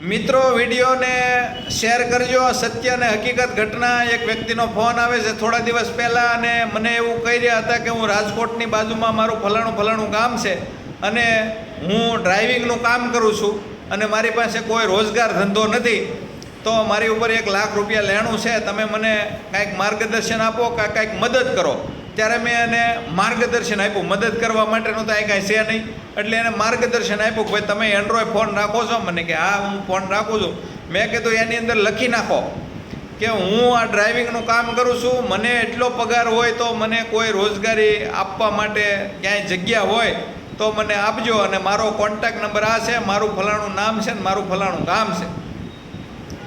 મિત્રો, વિડીયોને શેર કરજો. સત્ય અને હકીકત ઘટના, એક વ્યક્તિનો ફોન આવે છે થોડા દિવસ પહેલાં અને મને એવું કહી રહ્યા હતા કે હું રાજકોટની બાજુમાં મારું ફલાણું ફલાણું ગામ છે અને હું ડ્રાઇવિંગનું કામ કરું છું અને મારી પાસે કોઈ રોજગાર ધંધો નથી, તો મારી ઉપર એક લાખ રૂપિયા લેણું છે. તમે મને કાંઈક માર્ગદર્શન આપો કાંઈક મદદ કરો? ત્યારે મેં એને માર્ગદર્શન આપ્યું. મદદ કરવા માટેનું તો અહીં કાંઈ છે નહીં. એટલે એને માર્ગદર્શન આપ્યું કે ભાઈ તમે એન્ડ્રોઈડ ફોન રાખો છો? મને કે હા, હું ફોન રાખું છું. મેં કીધું એની અંદર લખી નાખો કે હું આ ડ્રાઇવિંગનું કામ કરું છું. મને એટલો પગાર હોય તો મને કોઈ રોજગારી આપવા માટે ક્યાંય જગ્યા હોય તો મને આપજો અને મારો કોન્ટેક્ટ નંબર આ છે, મારું ફલાણું નામ છે ને મારું ફલાણું કામ છે.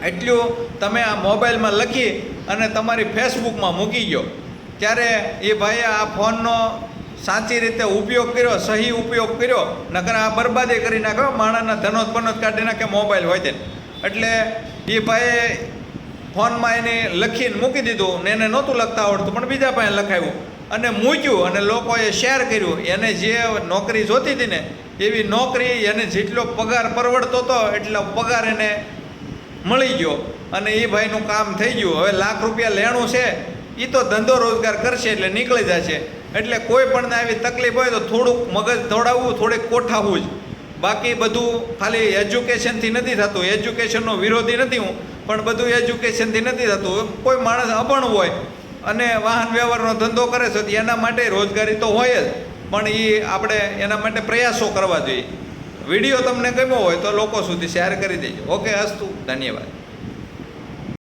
એટલું તમે આ મોબાઈલમાં લખી અને તમારી ફેસબુકમાં મૂકી ગયો ત્યારે એ ભાઈએ આ ફોનનો સાચી રીતે ઉપયોગ કર્યો, સહી ઉપયોગ કર્યો, નકર આ બરબાદી કરી નાખ્યો, માણસના ધનોત પનોત કાઢી નાખે મોબાઈલ હોય તે. એટલે એ ભાઈએ ફોનમાં એને લખીને મૂકી દીધું ને એને નહોતું લખતા આવડતું, પણ બીજા પાસે લખાવ્યું અને મૂક્યું અને લોકોએ શેર કર્યું. એને જે નોકરી જોતી હતી ને, એવી નોકરી એને જેટલો પગાર પરવડતો હતો, એટલો પગાર એને મળી ગયો. અને એ ભાઈનું કામ થઈ ગયું. હવે લાખ રૂપિયા લેણું છે એ તો ધંધો રોજગાર કરશે એટલે નીકળી જશે. એટલે કોઈ પણ આવી તકલીફ હોય તો થોડુંક મગજ દોડાવવું થોડેક કોઠાવવું જ. બાકી બધું ખાલી એજ્યુકેશનથી નથી થતું. એજ્યુકેશનનો વિરોધી નથી હું, પણ બધું એજ્યુકેશનથી નથી થતું. કોઈ માણસ અભણ હોય અને વાહન વ્યવહારનો ધંધો કરે છે એના માટે રોજગારી તો હોય જ. પણ એ આપણે એના માટે પ્રયાસો કરવા જોઈએ. વીડિયો તમને ગમ્યો હોય તો લોકો સુધી શેર કરી દેજો. ઓકે, અસ્તુ. ધન્યવાદ.